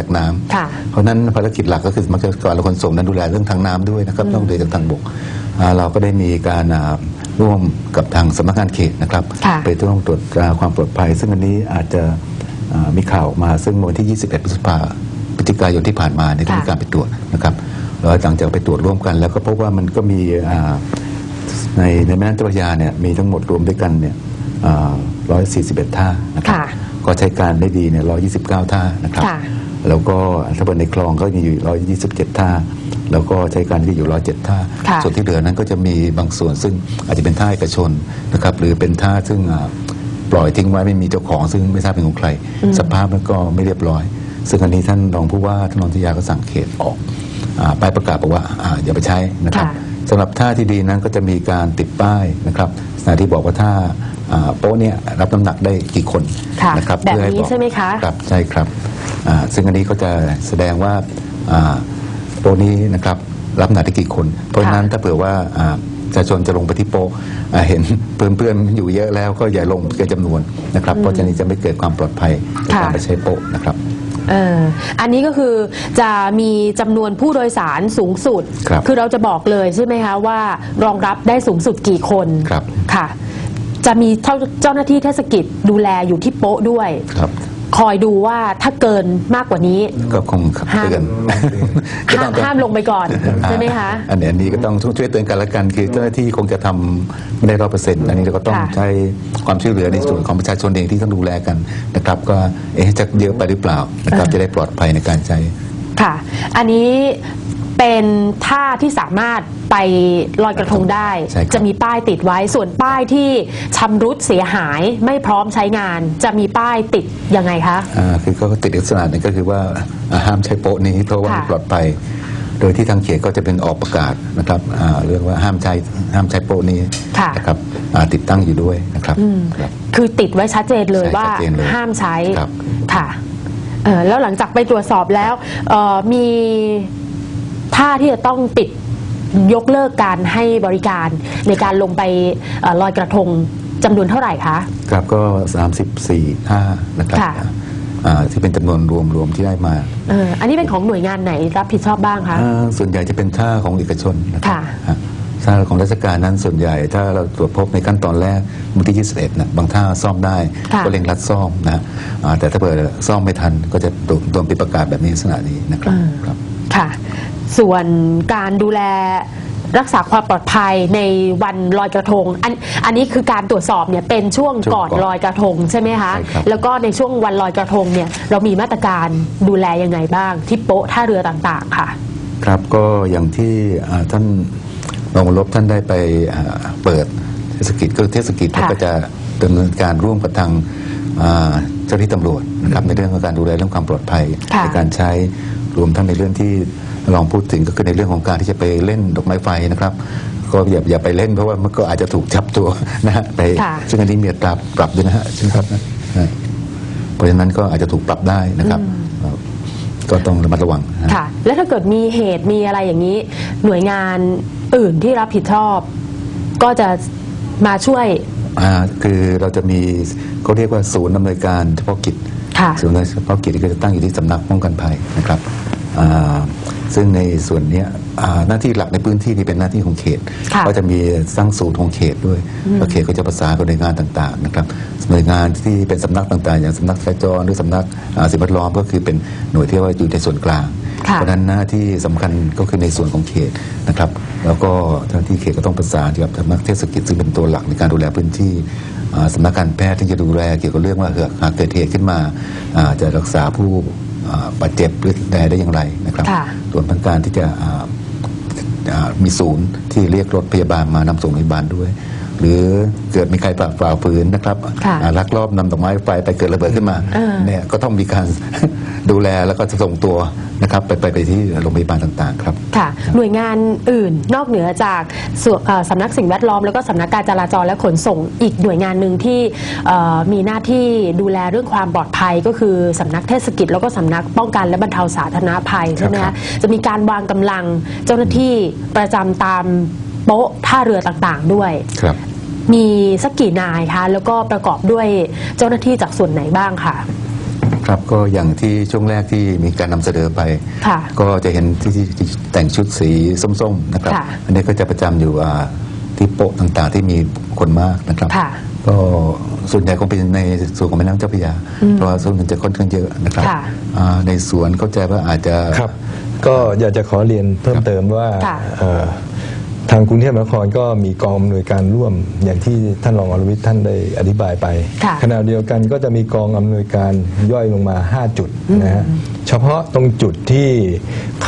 จากน้ำค่ะเพราะฉะนั้นภารกิจหลักก็คือสำนักการและขนส่งนั้นดูแลเรื่องทางน้ำด้วยนะครับต้องดูแลจากทางบกอ่าเราก็ได้มีการอ่าร่วมกับทางสำนักงานเขตนะครับค่ะไปร่วมตรวจตราความปลอดภัย ซึ่งอันนี้อาจจะอ่ามีข่าวออกมาซึ่งวันที่ 21พฤษภาพฤศจิกายนที่ผ่านมาเนี่ยได้มีการไปตรวจนะครับแล้วหลังจากไปตรวจร่วมกัน แล้วก็พบว่ามันก็มีอ่าในในแม่น้ำเจ้าพระยาเนี่ยมีทั้งหมดรวมด้วยกันเนี่ยอ่า141 ท่านะครับค่ะก็ใช้การได้ดีเนี่ย129 ท่านะครับค่ะ แล้วก็ถ้าเป็นในคลองก็มีอยู่ 127 ท่า แล้วก็ใช้การที่อยู่ 107 ท่าค่ะส่วนที่เหลือนั้นก็จะมีบางส่วนซึ่งอาจจะเป็นท่าเอกชนนะครับหรือเป็นท่าซึ่งอ่าปล่อยทิ้งไว้ไม่มีเจ้าของซึ่งไม่ทราบเป็นของใคร สภาพมันก็ไม่เรียบร้อย ซึ่งอันนี้ท่านรองผู้ว่าท่านรองทิยาก็สั่งเขตออกอาป้ายประกาศบอกว่าอาอย่าไปใช้นะครับค่ะสำหรับท่าที่ดีนั้นก็จะมีการติดป้ายนะครับสถานที่บอกว่าท่าอ่าโป๊ะเนี่ยรับน้ำหนักได้กี่คนค่ะนะครับแบบเพื่อนี้บอกใช่ไหมคะครับใช่ครับอ่า ซึ่งอันนี้ก็จะแสดงว่าอ่าโปรนี้นะครับรับหนักได้กี่คน เพราะฉะนั้นถ้าเผื่อว่าอ่าประชาชนจะลงไปที่โปะอ่าเห็นเพื่อนๆอยู่เยอะแล้วก็อย่าลงเกินจำนวนนะครับ เพราะฉะนั้นจะไม่เกิดความปลอดภัยในการค่ะไปใช้โปะนะครับเอออันนี้ก็คือจะมีจำนวนผู้โดยสารสูงสุดครับอเราจะบอกเลยใช่ไหมคะว่ารองรับได้สูงสุดกี่คนครับค่ะ จะมีเจ้าเจ้าหน้าที่เทศกิจดูแลอยู่ที่โป๊ะด้วยครับ คอยดูว่าถ้าเกินมากกว่านี้ ก็คงขับเตือนก็ห้าต้มองห้ามลงไปก่อนใช่ไหมคะ อันนี้อันนี้ก็ต้องช่วยเตือนกันละกัน คือเจ้าหน้าที่คงจะทำไม่ได้ร้อยเปอร์เซ็นต์อันนี้เราก็ต้องค่ะ ใช้ความช่วยเหลือในส่วนของประชาชนเองที่ต้องดูแลกันนะครับ ก็เอ๊ะจะเยอะไปหรือเปล่านะครับจะได้ปลอดภัยในการใช้ ค่ะ อันนี้ เป็นท่าที่สามารถไปลอยกระทงได้ ใช่ครับจะมีป้ายติดไว้ส่วนป้ายที่ชำรุดเสียหายไม่พร้อมใช้งาน จะมีป้ายติดยังไงคะ อ่าคือก็ติดลักษณะหนึงก็คือว่าอ่าห้ามใช้โป๊ะนี้เพราะว่าค่ะไม่ปลอดภัย โดยที่ทางเขตก็จะเป็นออกประกาศนะครับอ่าเรื่องว่าห้ามใช้ห้ามใช้โป๊ะนี้ค่ะ นะครับอ่าติดตั้งอยู่ด้วยนะครับครับ คือติดไว้ชัดเจนเลยใช่ว่าชัดเจนเลยห้ามใช้ครับ ค่ะเอ่อแล้วหลังจากไปตรวจสอบแล้วเอ่อมี ท่าที่จะต้องปิดยกเลิกการให้บริการในการลงไปเอ่อลอยกระทงจำนวนเท่าไหร่คะ ครับก็ 34ท่านะครับค่ะ อ่าที่เป็นจำนวนรวมๆที่ได้มาเอ่ออันนี้เป็นของหน่วยงานไหนรับผิดชอบบ้างคะ อ่าส่วนใหญ่จะเป็นท่าของเอกชนนะครัค่ะฮะท่าของราชการนั้นส่วนใหญ่ ถ้าเราตรวจพบในขั้นตอนแรกวันที่21นะบางท่าซ่อมได้ค่ะก็เร่งรัดซ่อมนะฮะอ่าแต่ถ้าเปิดซ่อมไม่ทันก็จะโดนโดนปิดประกาศแบบนี้ลักษณะนี้นะครับครับ ค่ะ ส่วนการดูแลรักษาความปลอดภัยในวันลอยกระทง อันอันนี้คือการตรวจสอบเนี่ยเป็นช่วงช่วงก่ก่ออนนลอยกระทงใช่ไหมคะ ใช่ครับ แล้วก็ในช่วงวันลอยกระทงเนี่ยเรามีมาตรการดูแลยังไงบ้างที่โป๊ะท่าเรือต่างๆค่ะ ครับก็อย่างที่อ่าท่านรองลบท่านได้ไปอ่าเปิดเทศกิจก็เทศกิจค่ะก็จะดำเนินการร่วมกับทางอ่าเจ้าหน้าที่ตำรวจนะครับในเรื่องของการดูแลเรื่องความปลอดภัยค่ะในการใช้รวมทั้งในเรื่องที่ ลองพูดถึงก็คือในเรื่องของการที่จะไปเล่นดอกไม้ไฟนะครับ ก็อย่าอย่าไปเล่นเพราะว่ามันก็อาจจะถูกจับตัวนะฮะไปค่ะ ซึ่งอันนี้มีอัตราปรับด้วยนะฮะใช่ไหมครับนะนะเพราะฉะนั้นก็อาจจะถูกปรับได้นะครับครับก็ต้องระมัดระวังนะฮะ ค่ะ แล้วถ้าเกิดมีเหตุมีอะไรอย่างนี้ หน่วยงานอื่นที่รับผิดชอบ ก็จะมาช่วย อ่าคือเราจะมีเขาเรียกว่าศูนย์ดำเนินการเฉพาะกิจค่ะ ศูนย์เฉพาะกิจก็จะตั้งอยู่ที่สำนักป้องกันภัยนะครับอ่า ซึ่งในส่วนเนี้ยอ่าหน้าที่หลักในพื้นที่นี้เป็นหน้าที่ของเขตค่ะก็จะมีสร้างศูนย์ของเขตด้วยแล้วเขตก็จะประสานกับหน่วยงานต่างๆนะครับหน่วยงานที่เป็นสำนักต่างๆ อย่างสำนักจราจรหรือสำนักอ่าสิ่งแวดล้อมก็คือเป็นหน่วยที่ว่าอยู่ในส่วนกลางค่ะเพราะฉะนั้นหน้าที่สำคัญก็คือในส่วนของเขตนะครับ แล้วก็เจ้าหน้าที่เขตก็ต้องประสานกับสำนักเทศกิจซึ่งเป็นตัวหลักในการดูแลพื้นที่อ่าสำนักการแพทย์ที่จะดูแลเกี่ยวกับเรื่องว่าหากเกิดเหตุขึ้นมาอ่าจะรักษาผู้อ่า บาดเจ็บหรือดูแลได้อย่างไรนะครับค่ะรวมทั้งการที่จะอ่าอ่ามีศูนย์ที่เรียกรถพยาบาลมานำส่งโรงพยาบาลด้วย หรือเกิดมีใครฝ่าฝ่าฝืนนะครับค่ะอ่าลักลอบนำดอกไม้ไฟไปเกิดระเบิดขึ้นมาเออเนี่ยก็ต้องมีการดูแลแล้วก็ส่งตัวนะครับไปไปไปที่โรงพยาบาลต่างๆครับค่ะหน่วยงานอื่นนอกเหนือจากส่วนเอ่อสำนักสิ่งแวดล้อมแล้วก็สำนักการจราจรและขนส่งอีกหน่วยงานหนึ่งที่เอ่อมีหน้าที่ดูแลเรื่องความปลอดภัยก็คือสำนักเทศกิจ แล้วก็สำนักป้องกันและบรรเทาสาธารณภัยใช่ไหมครัคะบจะมีการวางกำลังเจ้าหน้าที่ประจำตามโป๊ะท่าเรือต่างๆด้วยครับ มีสักกี่นายคะแล้วก็ประกอบด้วยเจ้าหน้าที่จากส่วนไหนบ้างค่ะคครับก็อย่างที่ช่วงแรกที่มีการนำเสนอไป ค่ะ ก็จะเห็นที่ที่ที่แต่งชุดสีส้มๆนะครับ ค่ะอันนี้ก็จะประจำอยู่อ่าที่โป๊ะต่างๆที่มีคนมากนะครับ ค่ะก็ส่วนใหญ่คงเป็นในส่วนของแม่น้ำเจ้าพระยา เพราะว่าส่วนมันจะค่อนข้างเยอะนะครับค่ะ อ่าในสวนเข้าใจว่าอาจจะ ครับ ก็อยากจะขอเรียนเพิ่มเติมว่าค่ะ เอ่อ ทางกรุงเทพมหานครก็มีกองอำนวยการร่วมอย่างที่ท่านรองอรวิทย์ท่านได้อธิบายไปค่ะขณะเดียวกันก็จะมีกองอำนวยการย่อยลงมา 5 จุดนะฮะเฉพาะตรงจุดที่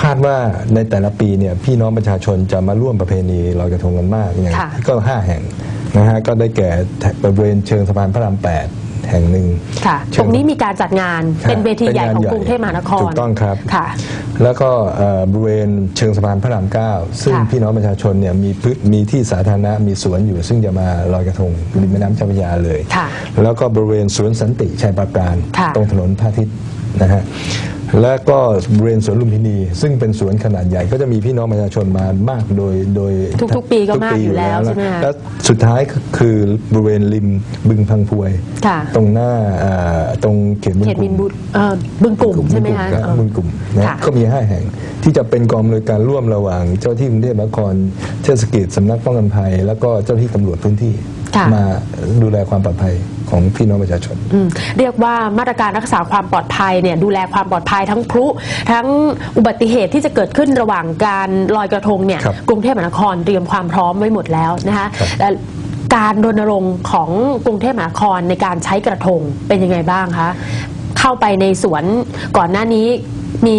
คาดว่าในแต่ละปีเนี่ยพี่น้องประชาชนจะมาร่วมประเพณีลอยกระทงกันมากอย่างค่ะ ก็ 5 แห่งนะฮะก็ได้แก่บริเวณเชิงสะพานพระราม8 แห่งหนึ่งค่ะเชิตรงนี้มีการจัดงานครับเป็นเวทีใหญ่ป็นของนกรุงเทพมหานครถูกต้องครับค่ะ แล้วก็เอ่อบริเวณเชิงสะพานพระรามเก้าซึ่งค่ะพี่น้องประชาชนเนี่ยมีพื้นมีที่สาธารณะมีสวนอยู่ ซึ่งจะมาลอยกระทงริมแม่น้ำเจ้าพระยาเลยค่ะแล้วก็บริเวณสวนสันติชัยปราการค่ะตรงถนนพระอาทิตย์นะฮะ และก็บริเวณสวนลุมพินี ซึ่งเป็นสวนขนาดใหญ่ก็จะมีพี่น้องประชาชนมามากโดยโดยทุกๆปีก็มากอยู่แล้วใช่ไหมคะและสุดท้ายคือบริเวณริมบึงพังพวยค่ะตรงหน้าเอ่อตรงเขตบึงเขตกมินลุ่มบุตรเอ่อบึงกลุ่มใช่ไหมคะรับเออบึงกลุ่มนะค่ะก็มี5แห่งที่จะเป็นกองอำนวยการร่วมระหว่างเจ้าที่กรุงเทพมหานครเทศกิจสำนักป้องกันภัย แล้วก็เจ้าที่ตำรวจพื้นที่ค่ะมาดูแลความปลอดภัย ของพี่น้องประชาชน อืมเรียกว่ามาตรการรักษาความปลอดภัยเนี่ยดูแลความปลอดภัยทั้งพลุทั้งอุบัติเหตุที่จะเกิดขึ้นระหว่างการลอยกระทงเนี่ยครับกรุงเทพมหานครเตรียมความพร้อมไว้หมดแล้วนะคะครับ และการรณรงค์ของกรุงเทพมหานครในการใช้กระทงเป็นยังไงบ้างคะเข้าไปในสวนก่อนหน้านี้ มี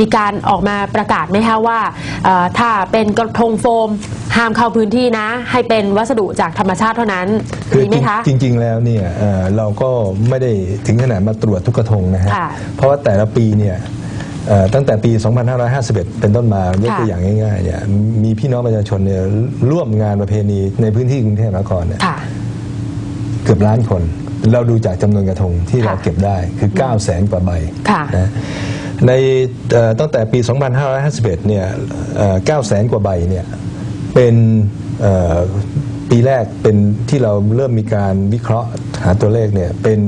มีการออกมาประกาศไหมคะว่าเอ่อถ้าเป็นกระทงโฟมห้ามเข้าพื้นที่นะ ให้เป็นวัสดุจากธรรมชาติเท่านั้นคือมีไหมคะจริงจริง ๆ แล้วเนี่ยเอ่อเราก็ไม่ได้ถึงขนาดมาตรวจทุกกระทงนะฮะค่ะเพราะว่าแต่ละปีเนี่ยเอ่อตั้งแต่ปี 2551 เป็นต้นมายกค่ะตัวอย่างง่ายๆเนี่ยมีพี่น้องประชาชนเนี่ยร่วมงานประเพณีในพื้นที่กรุงเทพมหานครเนี่ยค่ะเกือบล้านคน เราดูจากจำนวนกระทงที่ค่ะเราเก็บได้คือ 9 0 0แสนกว่าใบค่ะนะ ในเอ่อตั้งแต่ปี 2551 เนี่ยเอ่อ9แสนกว่าใบเนี่ยเป็นเอ่อปีแรกเป็นที่เราเริ่มมีการวิเคราะห์หาตัวเลขเนี่ยเป็น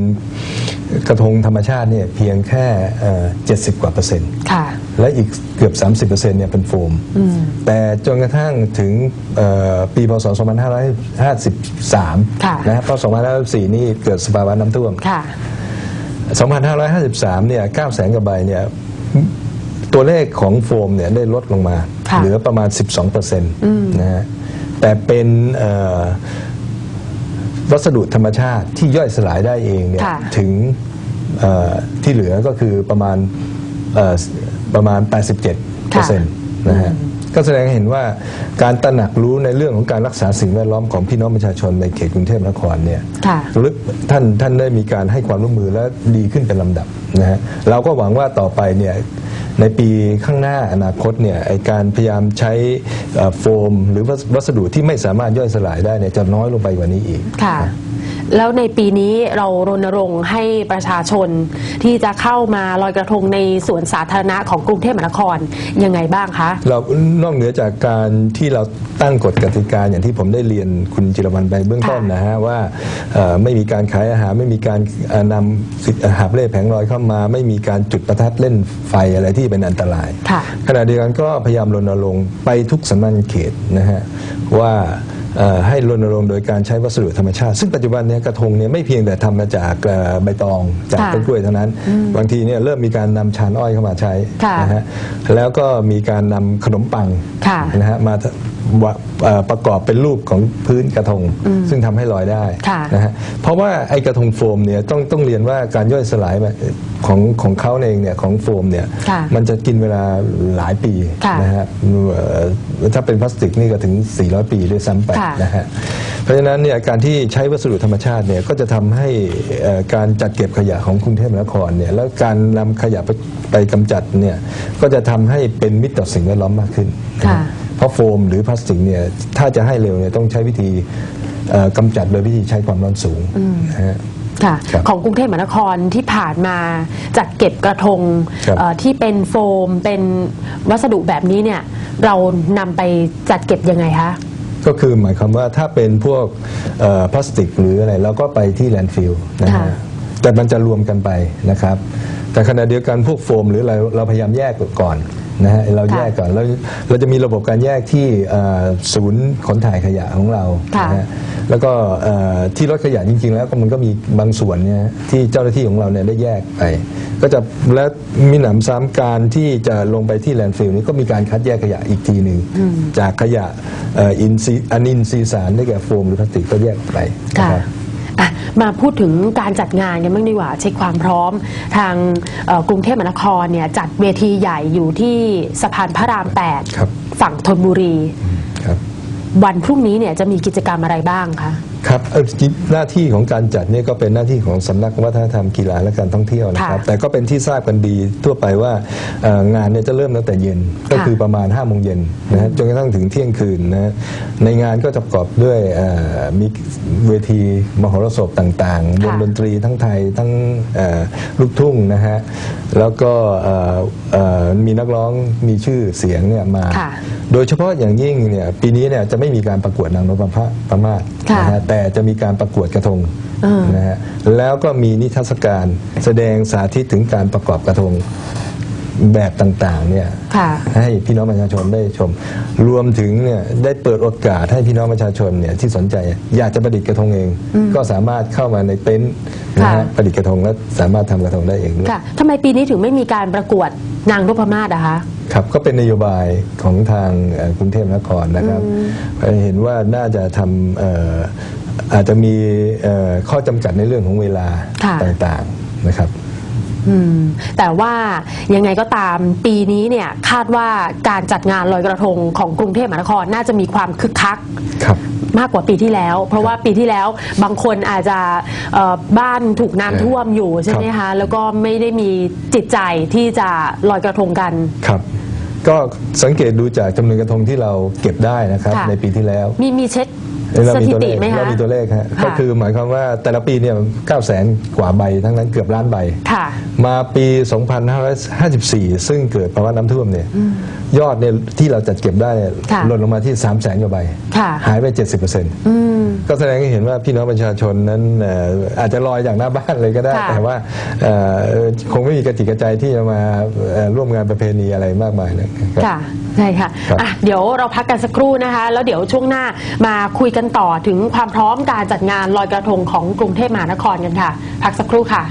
กระทงธรรมชาติเนี่ยเพียงแค่เอ่อ70กว่าเปอร์เซ็นต์ค่ะและอีกเกือบ 30%เนี่ยเป็นโฟม แต่จนกระทั่งถึงเอ่อปีพศ 2553ค่ะนะครับเพราะ 2554 นี่เกิดสภาวะน้ำท่วมค่ะ 2553 เนี่ย 9 แสนกว่าใบเนี่ย ตัวเลขของโฟมเนี่ยได้ลดลงมา ค่ะเหลือประมาณ 12เปอร์เซ็นต์นะฮะ แต่เป็นเอ่อวัสดุธรรมชาติที่ย่อยสลายได้เองเนี่ย ค่ะ ถึงเอ่อที่เหลือก็คือประมาณเอ่อประมาณ 87เปอร์เซ็นต์ นะฮะก็แสดงให้เห็นว่าการตระหนักรู้ในเรื่องของการรักษาสิ่งแวดล้อมของพี่น้องประชาชนในเขตกรุงเทพมหานครเนี่ยค่ะ ลึกท่านท่านได้มีการให้ความร่วมมือและดีขึ้นเป็นลำดับนะฮะเราก็หวังว่าต่อไปเนี่ยในปีข้างหน้าอนาคตเนี่ยไอการพยายามใช้เอ่อโฟม หรือวัสวัสดุที่ไม่สามารถย่อยสลายได้เนี่ยจะน้อยลงไปกว่านี้อีก ค่ะ แล้วในปีนี้เรารณรงค์ให้ประชาชนที่จะเข้ามาลอยกระทงในสวนสาธารณะของกรุงเทพมหานครยังไงบ้างคะ เรานอกเหนือจากการที่เราตั้งกฎกติกาอย่างที่ผมได้เรียนคุณจิรวรรณไปเบื้องต้นค่ะนะฮะว่าเอ่อไม่มีการขายอาหารไม่มีการเอ่อนำสิหาบเล่แผงลอยเข้ามา ไม่มีการจุดประทัดเล่นไฟอะไรที่เป็นอันตราย ค่ะ ขณะเดียวกันก็พยายามรณรงค์ไปทุกสำนักงานเขตนะฮะว่าเอ่อ ให้รณรงค์โดยการใช้วัสดุธรรมชาติ ซึ่งปัจจุบันเนี้กระทงเนี่ยไม่เพียงแต่ทำมาจากเอ่อใบตองจากค่ะต้นกล้วยเท่านั้น บางทีเนี่ยเริ่มมีการนำชานอ้อยเข้ามาใช้ค่ะนะฮะแล้วก็มีการนำขนมปังค่ะนะฮะมาวะเอ่อประกอบเป็นรูปของพื้นกระทง ซึ่งทำให้ลอยได้ค่ะนะฮะเพราะว่าไอ้กระทงโฟมเนี่ยต้องต้องเรียนว่าการย่อยสลาย ของของเขาเองเนี่ยของโฟมเนี่ยค่ะมันจะกินเวลาหลายปีค่ะนะฮะเอ่อถ้าเป็นพลาสติกนี่ก็ถึง 400 ปีด้วยซ้ำไปค่ะ นะฮะเพราะฉะนั้นเนี่ยการที่ใช้วัสดุธรรมชาติเนี่ยก็จะทำให้เอ่อการจัดเก็บขยะของกรุงเทพมหานครเนี่ยแล้วการนำขยะไปไปกำจัดเนี่ยก็จะทำให้เป็นมิตรต่อสิ่งแวดล้อมมากขึ้นนะฮะค่ะ เพราะโฟมหรือพลาสติกเนี่ยถ้าจะให้เร็วเนี่ยต้องใช้วิธีเอ่อกำจัดโดยวิธีใช้ความร้อนสูงนะฮะ ค่ะครับของกรุงเทพมหานครที่ผ่านมาจัดเก็บกระทงครับเอ่อที่เป็นโฟมเป็นวัสดุแบบนี้เนี่ย เรานำไปจัดเก็บยังไงคะก็คือหมายความว่าถ้าเป็นพวกเอ่อพลาสติกหรืออะไรเราก็ไปที่แลนด์ฟิลนะค่ะฮะแต่มันจะรวมกันไปนะครับ แต่ขณะเดียวกันพวกโฟมหรืออะไรเราพยายามแยกก่อน นะฮะเราแยกก่อนแล้วเราจะมีระบบการแยกที่เอ่อศูนย์ขนถ่ายขยะของเราค่ะนะฮะแล้วก็เอ่อที่รถขยะจริง ๆ แล้วก็มันก็มีบางส่วนเนี่ยที่เจ้าหน้าที่ของเราเนี่ยได้แยกไปก็จะและมีหนำซ้ำการที่จะลงไปที่แลนด์ฟิลนี้ก็มีการคัดแยกขยะอีกทีหนึ่งจากขยะเอ่ออินทรีย์อนินทรีย์สารได้แก่โฟมหรือพลาสติกก็แยกออกไปนะค่ะ ครับ อะมาพูดถึงการจัดงานกันบ้างดีกว่าเช็คความพร้อมทางเอ่อกรุงเทพมหานครเนี่ยจัดเวทีใหญ่อยู่ที่สะพานพระราม ครับ 8 ฝั่งธนบุรี ครับ วันพรุ่งนี้เนี่ยจะมีกิจกรรมอะไรบ้างคะ ครับเอ่อจริงหน้าที่ของการจัดเนี่ยก็เป็นหน้าที่ของสำนักวัฒนธรรมกีฬาและการท่องเที่ยวนะครับค่ะแต่ก็เป็นที่ทราบกันดีทั่วไปว่าเอ่องานเนี่ยจะเริ่มตั้งแต่เย็นก็คือประมาณ5้าโมงเย็นนะฮะจนกระทั่งถึงเที่ยงคืนนะฮะในงานก็จะประกอบด้วยเอ่อมีเวทีมหรสพต่างๆวค่ะงดนตรีทั้งไทยทั้งเอ่อลูกทุ่งนะฮะแล้วก็เอ่อเอ่อมีนักร้องมีชื่อเสียงเนี่ยมาค่ะโดยเฉพาะอย่างยิ่งเนี่ยปีนี้เนี่ยจะไม่มีการประกวดนางนพพระประมาศค่ะนะฮะแต่จะมีการประกวดกระทงอ่านนะฮะแล้วก็มีนิทรรศการแสดงสาธิตถึงการประกอบกระทงแบบต่างๆเนี่ยค่ะให้พี่น้องประชาชนได้ชม รวมถึงเนี่ยได้เปิดโอกาสให้พี่น้องประชาชนเนี่ยที่สนใจอยากจะประดิษฐ์กระทงเอง ก็สามารถเข้ามาในเต็นท์นะค่ะฮะประดิษฐ์กระทงและสามารถทำกระทงได้เองด้วยค่ะทำไมปีนี้ถึงไม่มีการประกวดนางนพมาศอะคะครับก็เป็นนโยบายของทางเอ่อกรุงเทพมหานครนะครับ เห็นว่าน่าจะทำเอ่ออาจจะมีเอ่อข้อจำกัดในเรื่องของเวลาค่ะต่างๆนะครับอืมแต่ว่ายังไงก็ตามปีนี้เนี่ยคาดว่าการจัดงานลอยกระทงของกรุงเทพมหานครน่าจะมีความคึกคักครับมากกว่าปีที่แล้ว เพราะว่าปีที่แล้วบางคนอาจจะเอ่อบ้านถูกน้ำท่วมอยู่ใช่ไหมครัคะบแล้วก็ไม่ได้มีจิตใจที่จะลอยกระทงกันครับ ก็สังเกตดูจากจำนวนกระทงที่เราเก็บได้นะครับค่ะในปีที่แล้ว มีมีเช็ค เราสมีถิตัวเลติขไหมคะเรามีตัวเลขฮะค่ะก็คือหมายความว่าแต่ละปีเนี่ย9แสนกว่าใบทั้งนั้นเกือบล้านใบค่ะมาปี 2554 ซึ่งเกิดภาวะน้ำท่วมเนี่ยยอดเนี่ยที่เราจัดเก็บได้เนี่ยค่ะลดลงมาที่ 3 0 0แสนกว่าใบค่ะหายไป 70%อืมก็แสดงให้เห็นว่าพี่น้องประชาชนนั้นเอ่ออาจจะลอยจากหน้าบ้านเลยก็ได้ค่ะแต่ว่าเอ่อคงไม่มีกระจิกกระใจที่จะมาเอ่อร่วมงานประเพณีอะไรมากมายนะครับค่ะใช่ค่ะครับอะเดี๋ยวเราพักกันสักครู่นะคะ แล้วเดี๋ยวช่วงหน้ามาคุยกันต่อถึงความพร้อมการจัดงานลอยกระทงของกรุงเทพมหานครกันค่ะ พักสักครู่ค่ะ